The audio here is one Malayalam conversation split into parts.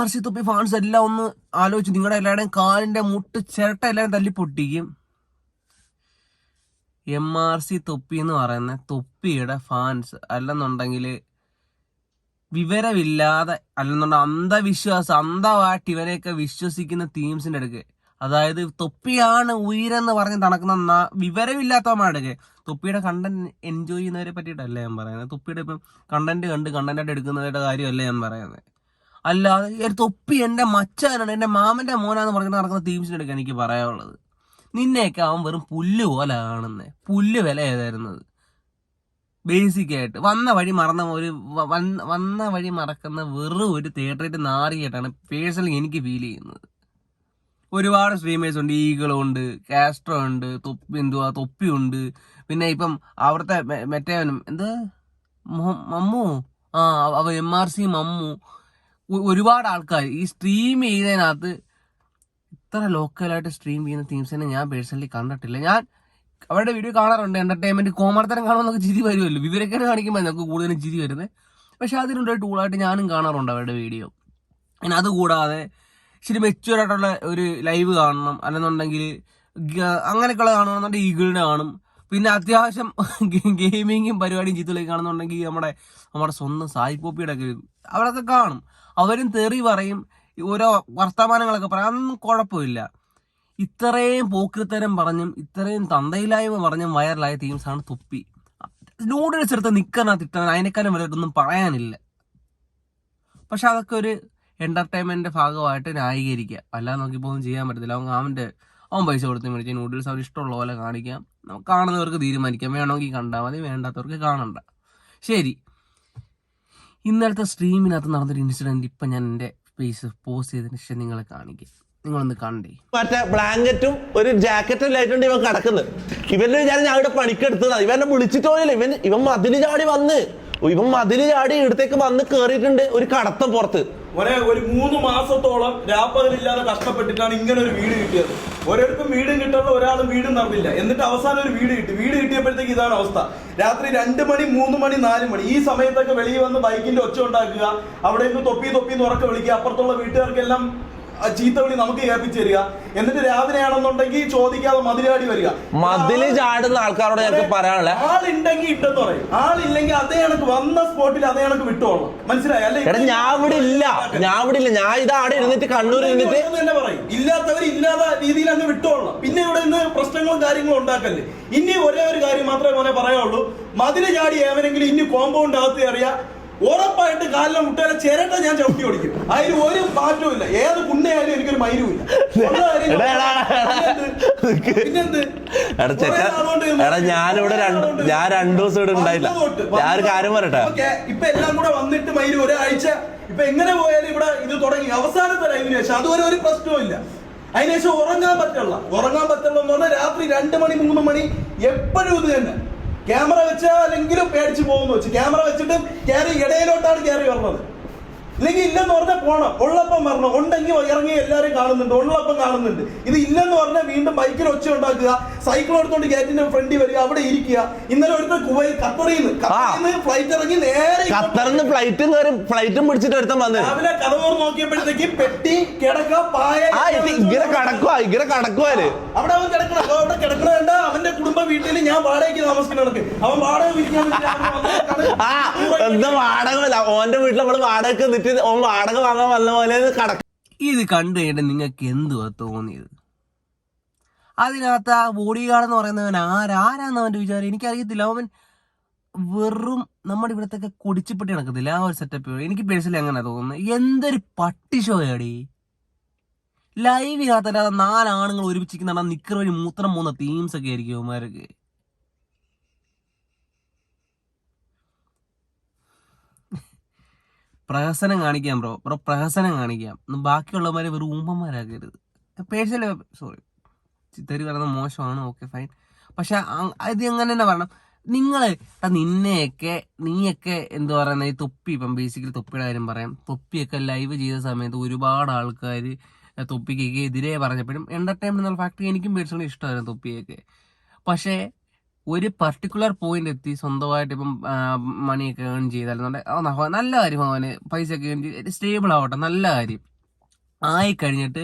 ആർ സി തൊപ്പി ഫാൻസ് എല്ലാം ഒന്ന് ആലോചിച്ച് നിങ്ങളുടെ എല്ലാവരുടെയും കാലിന്റെ മുട്ട് ചിരട്ട എല്ലാവരും തല്ലി പൊട്ടിക്കും. എം ആർ സി തൊപ്പി എന്ന് പറയുന്ന തൊപ്പിയുടെ ഫാൻസ് അല്ലെന്നുണ്ടെങ്കിൽ വിവരമില്ലാതെ അല്ലെന്നുണ്ട അന്ധവിശ്വാസം അന്ധമായിട്ട് ഇവരെയൊക്കെ വിശ്വസിക്കുന്ന തീംസിന്റെ അടുക്ക്. അതായത് തൊപ്പിയാണ് ഉയരെന്ന് പറഞ്ഞ് നടക്കുന്ന വിവരമില്ലാത്തവന്മാരുടെ തൊപ്പിയുടെ കണ്ടന്റ് എൻജോയ് ചെയ്യുന്നവരെ പറ്റിയിട്ടല്ല ഞാൻ പറയുന്നത്. തൊപ്പിയുടെ ഇപ്പം കണ്ടന്റ് കണ്ട് കണ്ടന്റായിട്ട് എടുക്കുന്നവരുടെ കാര്യമല്ല ഞാൻ പറയുന്നത്. അല്ലാതെ ഒരു തൊപ്പി എന്റെ മച്ചാനാണ് എന്റെ മാമന്റെ മോനാന്ന് പറഞ്ഞിട്ട് നടക്കുന്ന ടീംസിന്റെ അടുക്ക് എനിക്ക് പറയാനുള്ളത്. നിന്നെയൊക്കെ അവൻ വെറും പുല്ല് പോലെ കാണുന്നത് പുല്ല് വില ഏതായിരുന്നത് ബേസിക് ആയിട്ട്. വന്ന വഴി മറന്ന ഒരു വന്ന വഴി മറക്കുന്ന വെറും ഒരു തിയേറ്ററിൽ നാറിയായിട്ടാണ് പേഴ്സണലി എനിക്ക് ഫീൽ ചെയ്യുന്നത്. ഒരുപാട് സ്ട്രീമേഴ്സ് ഉണ്ട്. ഈഗിളും ഉണ്ട് കാസ്ട്രോ ഉണ്ട് തൊപ്പി എന്തുവാ തൊപ്പി ഉണ്ട്. പിന്നെ ഇപ്പം അവിടുത്തെ മറ്റേവനും എന്ത്? മമ്മു? ആ അവ എം ആർ സി മമ്മു. ഒരുപാട് ആൾക്കാർ ഈ സ്ട്രീം ചെയ്തതിനകത്ത് ഇത്ര ലോക്കലായിട്ട് സ്ട്രീം ചെയ്യുന്ന ടീംസിനെ ഞാൻ പേഴ്സണലി കണ്ടിട്ടില്ല. ഞാൻ അവരുടെ വീഡിയോ കാണാറുണ്ട്. എന്റർടൈൻമെന്റ് കോമർത്തരം കാണുമ്പോൾ ചിരി വരുമല്ലോ. വിവരക്കേട് കാണിക്കുമ്പോൾ നമുക്ക് കൂടുതലും ചിരി വരുന്നത്. പക്ഷെ അതിനുള്ള ടൂളായിട്ട് ഞാനും കാണാറുണ്ട് അവരുടെ വീഡിയോ പിന്നെ അതുകൂടാതെ ശരി മെച്യൂർ ആയിട്ടുള്ള ഒരു ലൈവ് കാണണം. അല്ലെന്നുണ്ടെങ്കിൽ അങ്ങനെയൊക്കെയുള്ള കാണണമെന്നുണ്ടെങ്കിൽ ഈഗിളിനെ കാണും. പിന്നെ അത്യാവശ്യം ഗെയിമിങ്ങും പരിപാടിയും ചിത്രത്തിലേക്ക് കാണുന്നുണ്ടെങ്കിൽ നമ്മുടെ നമ്മുടെ സ്വന്തം സായി പോപ്പിയുടെ ഒക്കെ അവരൊക്കെ കാണും. അവരും തെറി പറയും ഓരോ വർത്തമാനങ്ങളൊക്കെ പറയും. അതൊന്നും കുഴപ്പമില്ല. ഇത്രയും പോക്കിരിത്തരം പറഞ്ഞും ഇത്രയും തന്തയില്ലായ്മ പറഞ്ഞും വൈറലായ തീംസാണ് തുപ്പി. നൂഡിൽസ് എടുത്ത് നിൽക്കാനകത്ത് ഇട്ടാൻ അതിനേക്കാളും വലുതൊന്നും പറയാനില്ല. പക്ഷെ അതൊക്കെ ഒരു എന്റർടൈൻമെന്റിന്റെ ഭാഗമായിട്ട് ന്യായീകരിക്കുക. അല്ലാതെ നോക്കിയപ്പോൾ ഒന്നും ചെയ്യാൻ പറ്റത്തില്ല. അവൻ അവന്റെ അവൻ പൈസ കൊടുത്ത് മേടിച്ച നൂഡിൽസ് അവർ ഇഷ്ടമുള്ള പോലെ കാണിക്കാം. നമുക്ക് കാണുന്നവർക്ക് തീരുമാനിക്കാം. വേണമെങ്കിൽ കണ്ടാൽ മതി വേണ്ടാത്തവർക്ക് കാണണ്ട. ശരി. ഇന്നലത്തെ സ്ട്രീമിനകത്ത് നടന്നൊരു ഇൻസിഡന്റ് ഇപ്പം ഞാൻ എന്റെ ഫേസ് പോസ്റ്റ് ചെയ്തതിന് ശേഷം നിങ്ങളെ കാണിക്കാം. നിങ്ങളൊന്ന് കണ്ടേ. മറ്റേ ബ്ലാങ്കറ്റും ഒരു ജാക്കറ്റും ലൈറ്റുണ്ട് ഇവൻ കിടക്കുന്നത് ഇവന്റെ വിചാരം ഞാൻ ഇവിടെ പണിക്കെടുത്തതാണ് ഇവനെ വിളിച്ചിട്ട് പോയില്ല. ഇവൻ ഇവൻ മതിൽ ചാടി വന്ന്. ഇവൻ മതിൽ ചാടി ഇടത്തേക്ക് വന്ന് കേറിയിട്ടുണ്ട് ഒരു കടത്തം പുറത്ത്. ഒരേ ഒരു മൂന്ന് മാസത്തോളം രാപ്പകലില്ലാതെ കഷ്ടപ്പെട്ടിട്ടാണ് ഇങ്ങനെ ഒരു വീട് കിട്ടിയത്. ഓരോരുത്തരും വീടും കിട്ടുള്ള ഒരാളും വീടും നടന്നില്ല എന്നിട്ട് അവസാനം ഒരു വീട് കിട്ടി. വീട് കിട്ടിയപ്പോഴത്തേക്ക് ഇതാണ് അവസ്ഥ. രാത്രി രണ്ട് മണി മൂന്ന് മണി നാല് മണി. ഈ സമയത്തൊക്കെ വെളിയിൽ വന്ന് ബൈക്കിന്റെ ഒച്ച ഉണ്ടാക്കുക അവിടെ നിന്ന് തൊപ്പി തൊപ്പി എന്ന് ഉറക്കെ വിളിക്കുക അപ്പുറത്തുള്ള വീട്ടുകാർക്കെല്ലാം ചീത്ത വിളി നമുക്ക് കേൾപ്പിച്ചു തരിക. എന്നിട്ട് രാവിലെ ആണെന്നുണ്ടെങ്കിൽ ചോദിക്കാതെ മതിലാടി വരിക. മതിൽ ചാടുന്ന ആൾക്കാരോട് ഞങ്ങൾക്ക് പറയാനുള്ള. ആളുണ്ടെങ്കിൽ ഇട്ടെന്ന് പറയും. ആളില്ലെങ്കിൽ അതേ കണക്ക് വന്ന സ്പോട്ടിൽ അതേ കണക്ക് വിട്ടോളാം മനസ്സിലായി? അല്ലെ? എടാ ഞാൻ ഇവിടെ ഇല്ല. ഞാൻ ഇവിടെ ഇല്ല. ഞാൻ ഇത് ആടെ ഇരുന്നിട്ട് കണ്ണൂർ ഇരുന്നിട്ട് തന്നെ പറയും. ഇല്ലാത്തവർ ഇല്ലാത്ത രീതിയിൽ അങ്ങ് വിട്ടോളണം. പിന്നെ ഇവിടെ നിന്ന് പ്രശ്നങ്ങളും കാര്യങ്ങളും ഉണ്ടാക്കല്ലേ? ഇനി ഒരേ ഒരു കാര്യം മാത്രമേ മോനെ പറയാനുള്ളൂ. മതിൽ ചാടി ഏവനെങ്കിലും ഇനി കോമ്പൗണ്ട് അകത്ത് കയറിയ ഉറപ്പായിട്ട് കാലിലെ മുട്ടയിലെ ചിരട്ട ഞാൻ ചവിട്ടി ഓടിക്കും. അതിൽ ഒരു മാറ്റവും ഇല്ല. ഏത് കുണ്ണയായാലും എനിക്കൊരു മൈരുമില്ല എടാ, ഞാനിവിടെ ഞാൻ രണ്ടു ദിവസം ഇവിടെ ഉണ്ടായില്ല ഞാൻ ഒരു കാര്യം പറയട്ടെ? ഇപ്പൊ എല്ലാം കൂടെ വന്നിട്ട് മൈര് ഒരാഴ്ച. ഇപ്പൊ എങ്ങനെ പോയാലും ഇവിടെ ഇത് തുടങ്ങി. അവസാനത്തെ ലൈവിന് ശേഷം അതുവരെ ഒരു പ്രശ്നവും ഇല്ല. അതിനുശേഷം ഉറങ്ങാൻ പറ്റുള്ള ഉറങ്ങാൻ പറ്റുള്ള എന്ന് പറഞ്ഞാൽ രാത്രി രണ്ട് മണി മൂന്ന് മണി എപ്പോഴും ഇത് തന്നെ. ക്യാമറ വെച്ചാലെങ്കിലും പേടിച്ച് പോകുന്നു. വെച്ച് ക്യാമറ വെച്ചിട്ടും കയറി ഇടയിലോട്ടാണ് കയറി വരുന്നത് ഇല്ലെങ്കിൽ ഇല്ലെന്ന് പറഞ്ഞാൽ പോണം. ഉള്ളപ്പം വരണം. ഉണ്ടെങ്കിൽ ഇറങ്ങി എല്ലാവരും കാണുന്നുണ്ട്. ഉള്ളപ്പം കാണുന്നുണ്ട്. ഇത് ഇല്ലെന്ന് പറഞ്ഞാൽ വീണ്ടും ബൈക്കിൽ ഒച്ച ഉണ്ടാക്കുക. സൈക്കിൾ എടുത്തോണ്ട് ഗേറ്റിന്റെ ഫ്രണ്ടിൽ വരിക. അവിടെ ഇരിക്കുക. ഇന്നലെ ഒരുത്തൻ കുവൈ ഖത്തറിൽ നിന്ന് ഫ്ലൈറ്റ് ഇറങ്ങി നേരെ ഖത്തറിന്ന് ഫ്ലൈറ്റും കയറി ഫ്ലൈറ്റും പിടിച്ചിട്ട് ഒരുത്തൻ വന്ന്. രാവിലെ കഥകോർ നോക്കിയപ്പോഴത്തേക്ക് പെട്ടി കിടക്ക പായ ഇങ്ങനെ കിടക്കുക ഇങ്ങനെ കടക്കുവാൽ അവിടെ അവൻ കിടക്കണം. അവിടെ കിടക്കണ അവന്റെ കുടുംബ വീട്ടിൽ ഞാൻ വാടകയ്ക്ക് താമസിക്കണക്ക് അവൻ വാടക എന്താ വാടക? ഓന്റെ വീട്ടിൽ നമ്മൾ വാടക നിന്നിട്ട് ഓൻ വാടക വാങ്ങാൻ വന്ന പോലെ ഇത് കണ്ടു കഴിഞ്ഞിട്ട് നിങ്ങൾക്ക് എന്തുവാ തോന്നിയത്? അതിനകത്ത് ആ ബോഡി ഗാർഡ് എന്ന് പറയുന്നവൻ ആരാരാന്ന് അവന്റെ വിചാരം? എനിക്കറിയത്തില്ല. അവൻ വെറും നമ്മുടെ ഇവിടത്തൊക്കെ കൊടിച്ചുപെട്ടി നടക്കത്തില്ല. ആ ഒരു സെറ്റപ്പ് എനിക്ക് പേഴ്സണലി അങ്ങനെ തോന്നുന്നത് എന്തൊരു പട്ടി ഷോയാടി ലൈവിനകത്തല്ലാതെ നാലാണുങ്ങൾ ഒരുമിച്ചിരിക്കുന്ന നിക്കർ വഴി മൂത്രം മൂന്ന തീംസ് ഒക്കെ ആയിരിക്കും അവന്മാരൊക്കെ. പ്രഹസനം കാണിക്കാം ബ്രോ. ബ്രോ പ്രഹസനം കാണിക്കാം. ഒന്ന് ബാക്കിയുള്ളവന്മാരെ വെറും ഊമ്പന്മാരാക്കരുത് പേഴ്സണലി സോറി ചിത്തരി പറയുന്നത് മോശമാണ്. ഓക്കെ ഫൈൻ പക്ഷെ ഇത് എങ്ങനെ തന്നെ പറയണം നിങ്ങൾ നിന്നെയൊക്കെ നീയൊക്കെ എന്ത് പറയുന്നത്? ഈ തൊപ്പി ഇപ്പം ബേസിക്കലി തൊപ്പിയുടെ കാര്യം പറയാം. തൊപ്പിയൊക്കെ ലൈവ് ചെയ്ത സമയത്ത് ഒരുപാട് ആൾക്കാർ തൊപ്പിക്കൊക്കെ എതിരെ പറഞ്ഞപ്പോഴും എന്റർടൈൻമെന്റ് എന്നുള്ള ഫാക്ടറി എനിക്കും പേഴ്സണലി ഇഷ്ടമായിരുന്നു തൊപ്പിയൊക്കെ. പക്ഷേ ഒരു പർട്ടിക്കുലർ പോയിന്റ് എത്തി സ്വന്തമായിട്ട് ഇപ്പം മണിയൊക്കെ ഏൺ ചെയ്താലെന്നുണ്ടെങ്കിൽ നല്ല കാര്യം അവന് പൈസ ഒക്കെ ഏൺ ചെയ്ത് സ്റ്റേബിൾ ആവട്ടെ നല്ല കാര്യം. ആയി കഴിഞ്ഞിട്ട്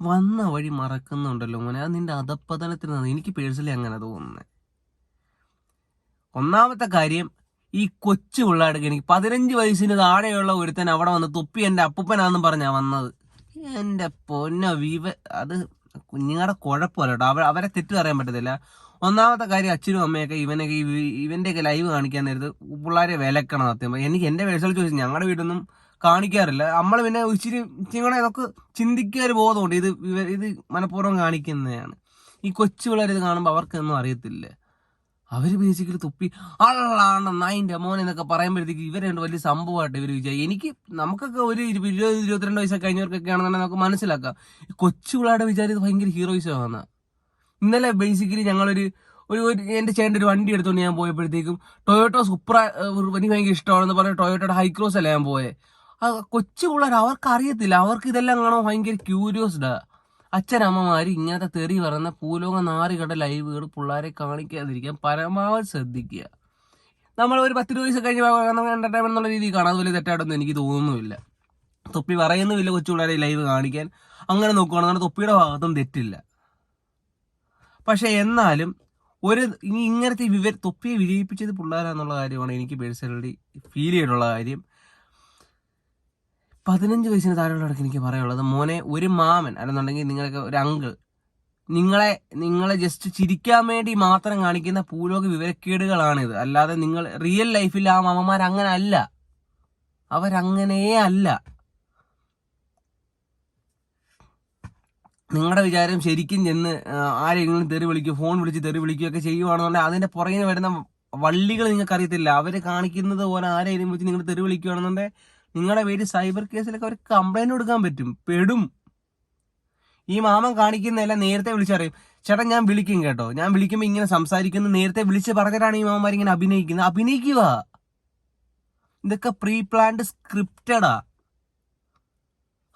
വന്ന വഴി മറക്കുന്നുണ്ടല്ലോ മോനെ അത് നിന്റെ അധപ്പതനത്തിന് എനിക്ക് പേഴ്സണലി അങ്ങനെ തോന്നുന്നത് ഒന്നാമത്തെ കാര്യം ഈ കൊച്ചു പിള്ളേർക്ക് എനിക്ക് പതിനഞ്ച് വയസ്സിന് താഴെയുള്ള ഒരുത്തൻ അവിടെ വന്ന് തുപ്പി എന്റെ അപ്പൂപ്പനാന്ന് പറഞ്ഞാ വന്നത്. എന്റെ പൊന്ന വിവ അത് കുഞ്ഞുങ്ങളുടെ കുഴപ്പമല്ല കേട്ടോ. അവ അവരെ തെറ്റ് പറയാൻ പറ്റത്തില്ല. ഒന്നാമത്തെ കാര്യം അച്ഛനും അമ്മയൊക്കെ ഇവനൊക്കെ ഇവന്റെ ഇവന്റെയൊക്കെ ലൈവ് കാണിക്കാൻ നേരത്ത് പിള്ളേരെ വിലക്കണം സത്യം. എനിക്ക് എന്റെ വേഴ്സൽ ചോദിച്ചു ഞങ്ങളുടെ വീടൊന്നും കാണിക്കാറില്ല. നമ്മൾ പിന്നെ ഇച്ചിരി ഇച്ചിരി നമുക്ക് ചിന്തിക്കാൻ ഒരു ബോധമുണ്ട്. ഇത് ഇത് മനഃപൂർവം കാണിക്കുന്നതാണ്. ഈ കൊച്ചു പിള്ളേർ ഇത് കാണുമ്പോൾ അവർക്കൊന്നും അറിയത്തില്ല. അവർ ബേസിക്കലി തുപ്പി ആളാണ് നൈന്റെ മോൻ എന്നൊക്കെ പറയുമ്പോഴത്തേക്ക് ഇവരെ രണ്ട് വലിയ സംഭവമായിട്ട് ഇവർ വിചാരിക്കും. എനിക്ക് നമുക്കൊക്കെ ഒരു ഇരു- ഇരുപത് ഇരുപത്തിരണ്ട് വയസ്സൊക്കെ കഴിഞ്ഞവർക്കൊക്കെ ആണെന്നുണ്ടെങ്കിൽ നമുക്ക് മനസ്സിലാക്കാം. ഈ കൊച്ചു പിള്ളേരുടെ വിചാരം ഇത് ഭയങ്കര ഹീറോയിസമാണ് ഇന്നലെ ബേസിക്കലി ഞങ്ങളൊരു ഒരു ഒരു എന്റെ ചേട്ടന്റെ ഒരു വണ്ടി എടുത്തുകൊണ്ട് ഞാൻ പോയപ്പോഴത്തേക്കും ടൊയോട്ടോ സൂപ്പർ എനിക്ക് ഭയങ്കര ഇഷ്ടമാണെന്ന് പറഞ്ഞ് ടൊയോട്ടോയുടെ ഹൈക്രോസ് അല്ല ഞാൻ പോയെ. ആ കൊച്ചു പിള്ളേർ അവർക്ക് അറിയത്തില്ല അവർക്ക് ഇതെല്ലാം കാണാൻ ഭയങ്കര ക്യൂരിയോസ്ഡാ അച്ഛനമ്മമാര് ഇങ്ങനത്തെ തെറി പറയുന്ന പൂലോക നാറുകട ലൈവുകൾ പിള്ളേരെ കാണിക്കാതിരിക്കാൻ പരമാവധി ശ്രദ്ധിക്കുക. നമ്മൾ ഒരു പത്ത് രൂപ വയസ്സ് കഴിഞ്ഞ് എന്റർടൈൻമെന്റ് എന്നുള്ള രീതിയിൽ കാണാൻ വലിയ തെറ്റായിട്ടൊന്നും എനിക്ക് തോന്നുന്നുമില്ല. തൊപ്പി പറയുന്നുമില്ല കൊച്ചു പിള്ളേരെ ലൈവ് കാണിക്കാൻ. അങ്ങനെ നോക്കുകയാണെങ്കിൽ തൊപ്പിയുടെ ഭാഗത്തും തെറ്റില്ല. പക്ഷെ എന്നാലും ഒരു ഇനി ഇങ്ങനത്തെ വിവ തൊപ്പിയെ വിജയിപ്പിച്ചത് പിള്ളേരാന്നുള്ള കാര്യമാണ് എനിക്ക് പേഴ്സണലി ഫീൽ ചെയ്തിട്ടുള്ള കാര്യം. പതിനഞ്ച് വയസ്സിന് താഴെയുള്ളവർക്ക് എനിക്ക് പറയാനുള്ളത് മോനെ ഒരു മാമൻ അല്ലെന്നുണ്ടെങ്കിൽ നിങ്ങൾക്ക് ഒരു അങ്കിൾ നിങ്ങളെ നിങ്ങളെ ജസ്റ്റ് ചിരിക്കാൻ വേണ്ടി മാത്രം കാണിക്കുന്ന പൂലോക വിവരക്കേടുകളാണിത്. അല്ലാതെ നിങ്ങൾ റിയൽ ലൈഫിൽ ആ മാമന്മാർ അങ്ങനെ അല്ല അവരങ്ങനെയേ അല്ല. നിങ്ങളുടെ വിചാരം ശരിക്കും ചെന്ന് ആരെങ്കിലും തെറി വിളിക്കുക ഫോൺ വിളിച്ച് തെറി വിളിക്കുകയൊക്കെ ചെയ്യുവാണെന്നുണ്ടെങ്കിൽ അതിന്റെ പുറകിന് വരുന്ന വള്ളികൾ നിങ്ങൾക്ക് അറിയത്തില്ല. അവർ കാണിക്കുന്നത് പോലെ ആരെയും വിളിച്ച് നിങ്ങൾ തെറി വിളിക്കുകയാണെന്നുണ്ടെങ്കിൽ നിങ്ങളുടെ പേര് സൈബർ കേസിലൊക്കെ അവർ കംപ്ലൈന്റ് കൊടുക്കാൻ പറ്റും. പെടും. ഈ മാമൻ കാണിക്കുന്നതെല്ലാം നേരത്തെ വിളിച്ചറിയും. ചേട്ടാ ഞാൻ വിളിക്കും കേട്ടോ. ഞാൻ വിളിക്കുമ്പോൾ ഇങ്ങനെ സംസാരിക്കുന്നു. നേരത്തെ വിളിച്ച് പറഞ്ഞിട്ടാണ് ഈ മാമന്മാർ ഇങ്ങനെ അഭിനയിക്കുന്നത്. അഭിനയിക്കുക. ഇതൊക്കെ പ്രീ പ്ലാൻഡ് സ്ക്രിപ്റ്റഡാ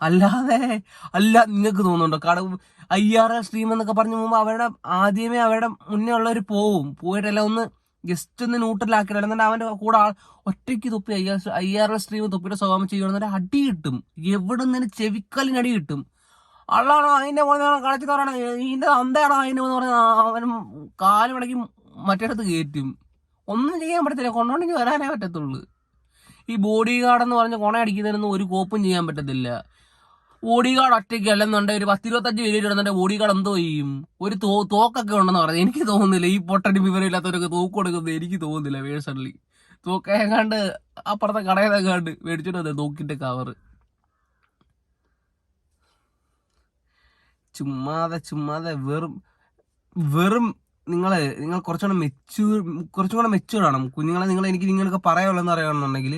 അല്ലാതെ അല്ല നിങ്ങൾക്ക് തോന്നുന്നുണ്ടോ? കട ഐ ആർ എൽ സ്ട്രീം എന്നൊക്കെ പറഞ്ഞു പോകുമ്പോൾ അവരുടെ ആദ്യമേ അവരുടെ മുന്നേ ഉള്ളവർ പോവും. പോയിട്ടല്ല ഒന്ന് ജസ്റ്റ് ഒന്ന് ന്യൂട്രലാക്കില്ല എന്നിട്ട് അവന്റെ കൂടെ ആൾ ഒറ്റയ്ക്ക് തുപ്പി I R I R L stream തുപ്പിയുടെ സ്വഭാവം ചെയ്യണമെന്നൊരു അടി കിട്ടും. എവിടെ നിന്ന് ചെവിക്കലിന് അടി കിട്ടും. അള്ളാണോ അതിന്റെ പോലെ കളിച്ചു പറയണ ഇതിന്റെ അന്തയാണോ അതിന്റെ എന്ന് പറഞ്ഞാൽ അവൻ കാൽ മടക്കി മറ്റേടത്ത് കയറ്റും. ഒന്നും ചെയ്യാൻ പറ്റത്തില്ല. കൊണ്ടോണ്ടെങ്കിൽ വരാനേ പറ്റത്തുള്ളൂ. ഈ ബോഡി ഗാർഡ് എന്ന് പറഞ്ഞ കൊണ അടിക്കുന്നതിനൊന്നും ഒരു കോപ്പും ചെയ്യാൻ പറ്റത്തില്ല. കാർഡ് ഒറ്റയ്ക്ക് അല്ലെന്നുണ്ടെങ്കിൽ ഒരു പത്തിരുപത്തഞ്ച് പേര് ഇടുന്നുണ്ടെങ്കിൽ കാർഡ് എന്തോ ചെയ്യും? ഒരു തോക്കൊക്കെ ഉണ്ടെന്ന് പറഞ്ഞു. എനിക്ക് തോന്നുന്നില്ല ഈ പൊട്ടടി വിവരമില്ലാത്തവരൊക്കെ തോക്ക് കൊടുക്കുന്നത് എനിക്ക് തോന്നുന്നില്ല പേഴ്സണലി. തോക്കേങ്ങാണ്ട് അപ്പുറത്തെ കടയിലെങ്ങാണ്ട് മേടിച്ചിട്ട് തോക്കിന്റെ കവറ് ചുമ്മാതെ ചുമ്മാതെ വെറും വെറും നിങ്ങൾ നിങ്ങൾ കുറച്ചുകൂടെ മെച്ചൂർ കുറച്ചും കൂടെ മെച്ചൂർ ആണ് കുഞ്ഞുങ്ങളെ നിങ്ങൾ എനിക്ക് നിങ്ങൾക്ക് പറയാനുള്ളതെന്ന് അറിയണമെന്നുണ്ടെങ്കിൽ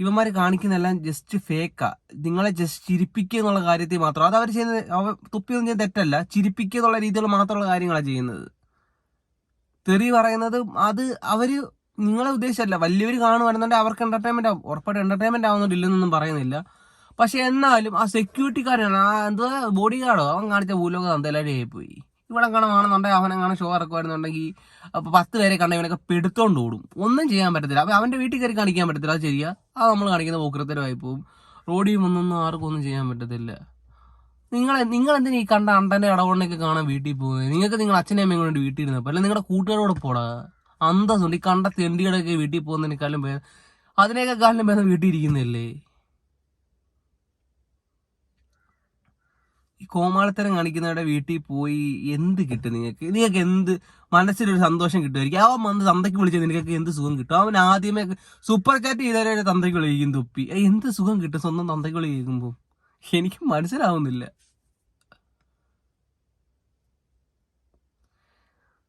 ഇവന്മാർ കാണിക്കുന്നതെല്ലാം ജസ്റ്റ് ഫേക്കാ നിങ്ങളെ ജസ്റ്റ് ചിരിപ്പിക്കുക എന്നുള്ള കാര്യത്തിൽ മാത്രം. അത് അവർ ചെയ്യുന്നത് തുപ്പി തുപ്പിയൊന്നും ചെയ്യാൻ തെറ്റല്ല. ചിരിപ്പിക്കുക എന്നുള്ള രീതിയിൽ മാത്രമുള്ള കാര്യങ്ങളാണ് ചെയ്യുന്നത്. തെറി പറയുന്നത് അത് അവർ നിങ്ങളെ ഉദ്ദേശമല്ല. വലിയവർ കാണുവാണെന്നുണ്ടെങ്കിൽ അവർക്ക് എന്റർടൈൻമെന്റ് ആവും. ഉറപ്പായിട്ട് എന്റർടൈൻമെന്റ് ആവുന്നുണ്ടില്ലെന്നൊന്നും പറയുന്നില്ല. പക്ഷെ എന്നാലും ആ സെക്യൂരിറ്റിക്കാരനാണ് ആ എന്താ ബോഡി ഗാർഡോ അവൻ കാണിച്ച ഭൂലോകം എന്തെല്ലാവരും ആയിപ്പോയി. ഇവിടെ കാണുകയാണെന്നുണ്ടെങ്കിൽ കാണാൻ ഷോ ഇറക്കുമായിരുന്നുണ്ടെങ്കിൽ അപ്പൊ പത്ത് പേരെ കണ്ട ഇവനൊക്കെ പെടുത്തോണ്ട് ഓടും. ഒന്നും ചെയ്യാൻ പറ്റത്തില്ല. അപ്പൊ അവന്റെ വീട്ടിൽ കയറി കാണിക്കാൻ പറ്റത്തില്ല. അത് ശരിയാ. അത് നമ്മൾ കാണിക്കുന്ന പോക്കൃത്തരമായി പോകും റോഡിൽ ഒന്നൊന്നും ആർക്കും ഒന്നും ചെയ്യാൻ പറ്റത്തില്ല. നിങ്ങൾ നിങ്ങൾ എന്തിനാ ഈ കണ്ട അണ്ടന്റെ അടവണ്ണൊക്കെ കാണാൻ വീട്ടിൽ പോകുന്നത് നിങ്ങൾക്ക് നിങ്ങൾ അച്ഛനെ അമ്മയും കൊണ്ട് വീട്ടിൽ ഇരുന്നപ്പോൾ അല്ലെങ്കിൽ നിങ്ങളുടെ കൂട്ടുകാരോട് പോടാ. അന്തസ്സുണ്ട്. ഈ കണ്ട തെണ്ടികളൊക്കെ വീട്ടിൽ പോകുന്നതിനേക്കാളും കാലം ഭേദം വീട്ടിൽ ഇരിക്കുന്നില്ലേ ഈ കോമാളിത്തരം കാണിക്കുന്നവരുടെ വീട്ടിൽ പോയി എന്ത് കിട്ടും നിങ്ങൾക്ക് നിങ്ങൾക്ക് എന്ത് മനസ്സിലൊരു സന്തോഷം കിട്ടുമായിരിക്കും. അവൻ വന്ന് തന്തയ്ക്ക് വിളിച്ചത് നിനക്കൊക്കെ എന്ത് സുഖം കിട്ടും? അവൻ ആദ്യമേ സൂപ്പർ ചാറ്റ് ചെയ്തവരെ തന്തയ്ക്ക് വിളിക്കും തുപ്പി. എന്ത് സുഖം കിട്ടും സ്വന്തം തന്തയ്ക്ക് വിളിക്കുമ്പോൾ എനിക്ക് മനസ്സിലാവുന്നില്ല.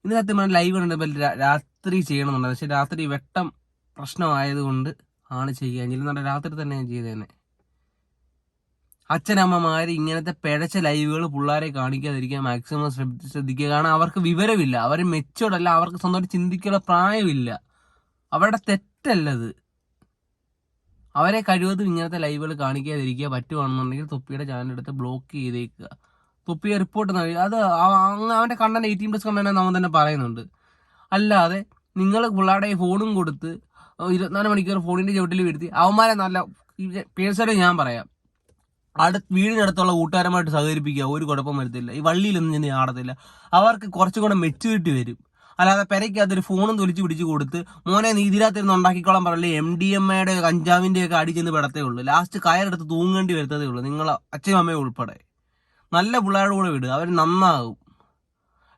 സത്യം പറഞ്ഞാൽ ലൈവ് കണ്ടപ്പോൾ രാത്രി ചെയ്യണമെന്നുണ്ട് പക്ഷെ രാത്രി വെട്ടം പ്രശ്നമായതുകൊണ്ട് ആണ് ചെയ്യാൻ ഇല്ലെന്നുണ്ടെ രാത്രി തന്നെ ഞാൻ ചെയ്തേനെ. അച്ഛനമ്മമാര് ഇങ്ങനത്തെ പിഴച്ച ലൈവുകൾ പിള്ളേരെ കാണിക്കാതിരിക്കാൻ മാക്സിമം ശ്രദ്ധിക്കുക. കാരണം അവർക്ക് വിവരമില്ല. അവർ മെച്ചോടല്ല അവർക്ക് സ്വന്തമായിട്ട് ചിന്തിക്കാനുള്ള പ്രായമില്ല. അവരുടെ തെറ്റല്ലത്. അവരെ കഴിവതും ഇങ്ങനത്തെ ലൈവുകൾ കാണിക്കാതിരിക്കുക പറ്റുവാണെന്നുണ്ടെങ്കിൽ തൊപ്പിയുടെ ചാനൽ എടുത്ത് ബ്ലോക്ക് ചെയ്തേക്കുക. തൊപ്പിയെ റിപ്പോർട്ട് നൽകി. അത് അവന്റെ കണ്ടന്റ് എയ്റ്റീൻ പ്ലസ് കണ്ടന്റ് അവൻ തന്നെ പറയുന്നുണ്ട്. അല്ലാതെ നിങ്ങൾ പിള്ളേരുടെ ഫോണും കൊടുത്ത് ഇരുപത്തിനാല് മണിക്കൂർ ഫോണിന്റെ ചുവട്ടിൽ വരുത്തി അവന്മാരെ നല്ല പേഴ്സണലി ഞാൻ പറയാം. അടുത്ത് വീടിനടുത്തുള്ള കൂട്ടുകാരന്മായിട്ട് സഹകരിപ്പിക്കുക ഒരു കുഴപ്പം വരത്തില്ല. ഈ വള്ളിയിലൊന്നും ഞാൻ ആടത്തില്ല അവർക്ക് കുറച്ചും കൂടെ മെച്യൂരിറ്റി വരും. അല്ലാതെ പെരയ്ക്കകത്തൊരു ഫോണും തൊലിച്ച് പിടിച്ച് കൊടുത്ത് മോനെ നീ ഇതിനകത്തിരുന്ന് ഉണ്ടാക്കിക്കോളാൻ പറയല്ലേ എം ഡി എം എയുടെ കഞ്ചാവിന്റെ ഒക്കെ അടിച്ചെന്ന് പെടത്തേ ഉള്ളൂ. ലാസ്റ്റ് കയറെടുത്ത് തൂങ്ങേണ്ടി വരുത്തതേ ഉള്ളൂ. നിങ്ങൾ അച്ഛനും അമ്മയും ഉൾപ്പെടെ. നല്ല പിള്ളേരുടെ കൂടെ വിടുക അവർ നന്നാകും.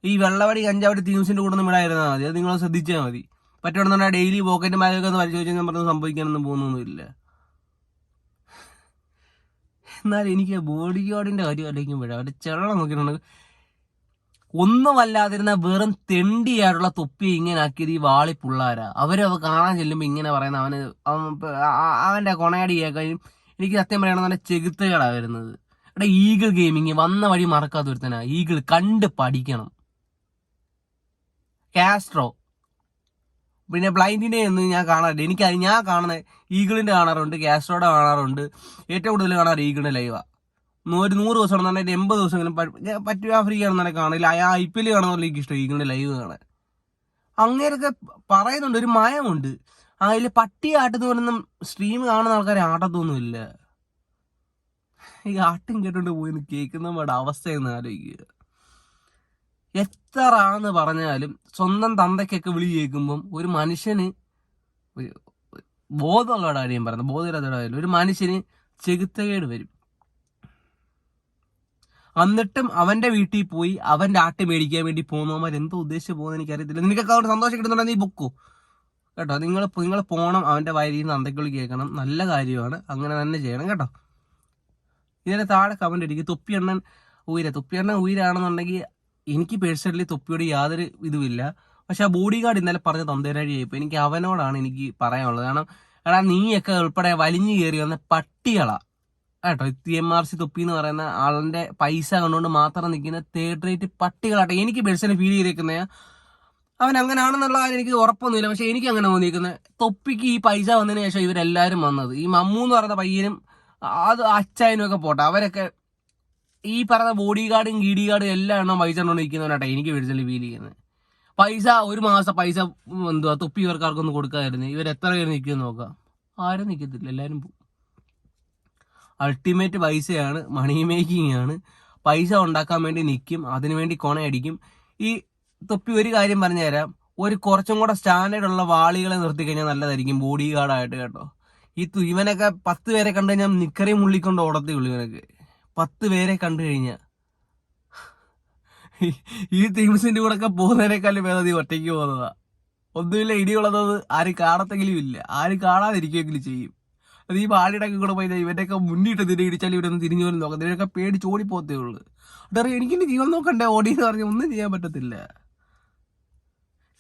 ഈ വെള്ളവടി കഞ്ചാവടി തീംസിന്റെ കൂടെ ഒന്നും വിടായിരുന്നാൽ മതി. അത് നിങ്ങൾ ശ്രദ്ധിച്ചാൽ മതി. പറ്റുകയാണെന്നുണ്ടെങ്കിൽ ഡെയിലി പോക്കറ്റ് മാരൊക്കെ ഒന്ന് പരിശോധിച്ചാൽ ഞാൻ പറഞ്ഞു സംഭവിക്കാനൊന്നും പോകുന്നൊന്നുമില്ല. എന്നാൽ എനിക്ക് ബോഡി ഗാർഡിന്റെ കാര്യം ആലോചിക്കുമ്പോഴാണ് അവരുടെ ചെള്ളം നോക്കിയിട്ടുണ്ടെങ്കിൽ ഒന്നുമല്ലാതിരുന്ന വെറും തെണ്ടിയായിട്ടുള്ള തൊപ്പി ഇങ്ങനെ ആക്കിയത് ഈ വാളി പിള്ളാരാ. അവരവ കാണാൻ ചെല്ലുമ്പോൾ ഇങ്ങനെ പറയുന്ന അവന് അവന്റെ കൊണയടി കേൾക്കാനും എനിക്ക് സത്യം പറയണ നല്ല ചെകുത്തുകളാണ് വരുന്നത്. എടാ ഈഗിൾ ഗെയിമിങ് വന്ന വഴി മറക്കാത്ത ഒരുത്തനാ. ഈഗിൾ കണ്ട് പഠിക്കണം. കാസ്ട്രോ. പിന്നെ ബ്ലൈൻഡിനെ ഒന്നും ഞാൻ കാണാറില്ല എനിക്ക് ഞാൻ കാണുന്ന ഈഗിളിന്റെ കാണാറുണ്ട് കാസ്ട്രോയുടെ കാണാറുണ്ട്. ഏറ്റവും കൂടുതൽ കാണാറ് ഈഗിളിന്റെ ലൈവാ. ഒരു നൂറ് ദിവസം ആണെന്നുണ്ടെങ്കിൽ എൺപത് ദിവസമെങ്കിലും പറ്റി ഫ്രീ ആണെന്നുണ്ടെങ്കിൽ കാണില്ല ആ ഐ പി എൽ കാണുന്ന എനിക്ക് ഇഷ്ടം ഈഗിളിന്റെ ലൈവ് കാണാൻ. അങ്ങനെയൊക്കെ പറയുന്നുണ്ട് ഒരു മയമുണ്ട്. അതിൽ പട്ടി ആട്ടുന്ന പോലൊന്നും സ്ട്രീം കാണുന്ന ആൾക്കാരെ ആട്ടത്തൊന്നുമില്ല ഈ ആട്ടും കേട്ടോണ്ട് പോയി കേൾക്കുന്നവരുടെ അവസ്ഥയെന്ന് ആലോചിക്കുക. എത്ര ആണെന്ന് പറഞ്ഞാലും സ്വന്തം തന്തയ്ക്കൊക്കെ വിളി കേൾക്കുമ്പം ഒരു മനുഷ്യന് ഒരു ഒരു ബോധമുള്ള കാര്യം പറയുന്നത് ബോധമില്ലാത്ത കാര്യം ഒരു മനുഷ്യന് ചെകുത്തകേട് വരും. എന്നിട്ടും അവന്റെ വീട്ടിൽ പോയി അവന്റെ ആട്ട് മേടിക്കാൻ വേണ്ടി പോകുന്നവന്മാർ എന്തോ ഉദ്ദേശിച്ച് പോകുന്ന എനിക്കറിയത്തില്ല. നിനക്കൊക്കെ അവിടെ സന്തോഷം കിട്ടുന്നുണ്ടെങ്കിൽ നീ ബുക്കോ? കേട്ടോ നിങ്ങൾ നിങ്ങൾ പോകണം അവന്റെ വയലിൽ നിന്ന് കേൾക്കണം. നല്ല കാര്യമാണ് അങ്ങനെ തന്നെ ചെയ്യണം കേട്ടോ. ഇതിന് താഴെ കമന്റ് അടിക്കും തൊപ്പിയണ്ണൻ ഉയര. തൊപ്പിയണ്ണൻ ഉയരാണെന്നുണ്ടെങ്കിൽ എനിക്ക് പേഴ്സണലി തൊപ്പിയോട് യാതൊരു ഇതുമില്ല. പക്ഷെ ആ ബോഡി ഗാർഡ് ഇന്നലെ പറഞ്ഞ തന്തേരാഴിയായിപ്പോ എനിക്ക് അവനോടാണ് എനിക്ക് പറയാനുള്ളത്. കാരണം എടാ നീയൊക്കെ ഉൾപ്പെടെ വലിഞ്ഞു കയറി വന്ന പട്ടികളാ. കേട്ടോ ടി എം ആർ സി തൊപ്പി എന്ന് പറയുന്ന ആളിന്റെ പൈസ കണ്ടുകൊണ്ട് മാത്രം നിൽക്കുന്ന തേർഡ് റേറ്റ് പട്ടികളാട്ടെ എനിക്ക് പേഴ്സണലി ഫീൽ ചെയ്തേക്കുന്ന അവൻ അങ്ങനെയാണെന്നുള്ള കാര്യം എനിക്ക് ഉറപ്പൊന്നുമില്ല. പക്ഷെ എനിക്ക് അങ്ങനെ തോന്നിയിരിക്കുന്നത്. തൊപ്പിക്ക് ഈ പൈസ വന്നതിന് ശേഷം ഇവരെല്ലാവരും വന്നത്. ഈ മമ്മൂ എന്ന് പറയുന്ന പയ്യനും അത് അച്ചായനും ഒക്കെ പോട്ടെ. അവരൊക്കെ ഈ പറഞ്ഞ ബോഡി ഗാർഡും ഗീഡി ഗാർഡും എല്ലാം എണ്ണം പൈസ കൊണ്ടുകൊണ്ട് നിൽക്കുന്നവനാട്ടെ എനിക്ക് പേഴ്സണലി ഫീൽ ചെയ്യുന്നത്. പൈസ ഒരു മാസം പൈസ എന്തുവാ തൊപ്പി ഇവർക്കാർക്കൊന്നും കൊടുക്കാതിരുന്നു ഇവർ എത്ര പേര് നിൽക്കുമെന്ന് നോക്കാം. ആരും നിൽക്കത്തില്ല. എല്ലാവരും പോകും അൾട്ടിമേറ്റ് പൈസയാണ്. മണി മേക്കിംഗ് ആണ്. പൈസ ഉണ്ടാക്കാൻ വേണ്ടി നിൽക്കും അതിനുവേണ്ടി കൊണയടിക്കും. ഈ തൊപ്പി ഒരു കാര്യം പറഞ്ഞു തരാം. ഒരു കുറച്ചും കൂടെ സ്റ്റാൻഡേർഡ് ഉള്ള വാളികളെ നിർത്തി കഴിഞ്ഞാൽ നല്ലതായിരിക്കും ബോഡി ഗാർഡായിട്ട് കേട്ടോ. ഈ ഇവനൊക്കെ പത്ത് പേരെ കണ്ടു കഴിഞ്ഞാൽ നിക്കറി മുള്ളിക്കൊണ്ട് ഓടത്തേ ഉള്ളൂ ഇവനൊക്കെ. പത്ത് പേരെ കണ്ടു കഴിഞ്ഞാൽ ഈ ടീംസിന്റെ കൂടെ ഒക്കെ പോകുന്നതിനേക്കാളും വേദം നീ ഒറ്റയ്ക്ക് പോകുന്നതാ. ഒന്നുമില്ല ഇടിയുള്ളത് ആര് കാണത്തെങ്കിലും ഇല്ല. ആര് കാണാതിരിക്കുമെങ്കിലും ചെയ്യും. അത് ഈ വാളിയുടെ ഒക്കെ കൂടെ പോയി ദേ ഇവന്റെയൊക്കെ മുന്നിട്ട് തിരി ഇടിച്ചാൽ ഇവരൊന്നും തിരിഞ്ഞു പോലും നോക്കാം ഇവരൊക്കെ പേടിച്ച് ഓടിപ്പോത്തേ ഉള്ളൂ. അതറിയാം എനിക്കിന്റെ ജീവൻ നോക്കണ്ടേ ഓടി എന്ന് പറഞ്ഞാൽ ഒന്നും ചെയ്യാൻ പറ്റത്തില്ല.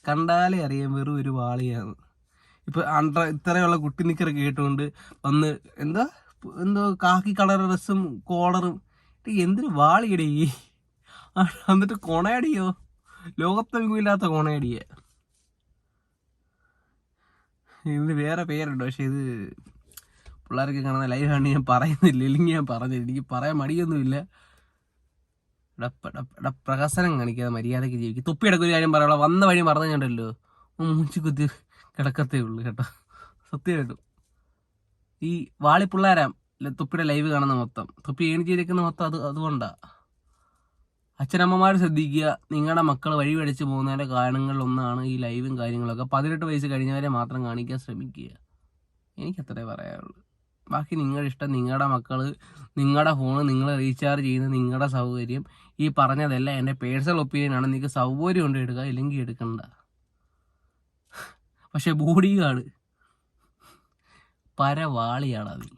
കണ്ടാലേ അറിയാം വെറും ഒരു വാളിയാണ്. ഇപ്പൊ അണ്ടർ ഇത്രയുള്ള കുട്ടി നിക്കറൊക്കെ കേട്ടുകൊണ്ട് വന്ന് എന്താ? എന്തോ കാക്കി കളർ ഡ്രസ്സും കോളറും. എന്തൊരു വാളിയടി? എന്നിട്ട് കൊണയടിയോ? ലോകത്തെങ്കുമില്ലാത്ത കൊണയടിയ. ഇതിന് വേറെ പേരുണ്ട് പക്ഷെ ഇത് പിള്ളേർക്ക് കാണുന്ന ലൈവാണ്. ഞാൻ പറയുന്നില്ല ഇല്ലെങ്കിൽ ഞാൻ പറഞ്ഞില്ല എനിക്ക് പറയാൻ മടിയൊന്നുമില്ല. പ്രഹസനം കാണിക്കാതെ മര്യാദയ്ക്ക് ജീവിക്കും. തൊപ്പിയുടെ ഒരു കാര്യം പറയാനുള്ള വന്ന വഴി മറന്നു കണ്ടല്ലോ മൂച്ചു കുത്തി കിടക്കത്തേ ഉള്ളൂ കേട്ടോ. സത്യമായിട്ടും ഈ വാളി പിള്ളേരാം തൊപ്പിയുടെ ലൈവ് കാണുന്ന മൊത്തം. തുപ്പി ഏണി ചെയ്തേക്കുന്ന മൊത്തം അത് അതുകൊണ്ടാ. അച്ഛനമ്മമാർ ശ്രദ്ധിക്കുക നിങ്ങളുടെ മക്കൾ വഴി പഠിച്ചു പോകുന്നതിന്റെ കാരണങ്ങളിലൊന്നാണ് ഈ ലൈവും കാര്യങ്ങളൊക്കെ. പതിനെട്ട് വയസ്സ് കഴിഞ്ഞവരെ മാത്രം കാണിക്കാൻ ശ്രമിക്കുക. എനിക്കത്രേ പറയാനുള്ളൂ. ബാക്കി നിങ്ങളുടെ ഇഷ്ടം നിങ്ങളുടെ മക്കൾ നിങ്ങളുടെ ഫോൺ നിങ്ങൾ റീചാർജ് ചെയ്യുന്ന നിങ്ങളുടെ സൗകര്യം. ഈ പറഞ്ഞതെല്ലാം എന്റെ പേഴ്സണൽ ഒപ്പീനിയൻ ആണ്. നിങ്ങൾക്ക് സൗകര്യം കൊണ്ട് എടുക്കുക ഇല്ലെങ്കിൽ എടുക്കണ്ട. പക്ഷേ ബോഡി ഗാർഡ്. പരവാളിയാണ് നീ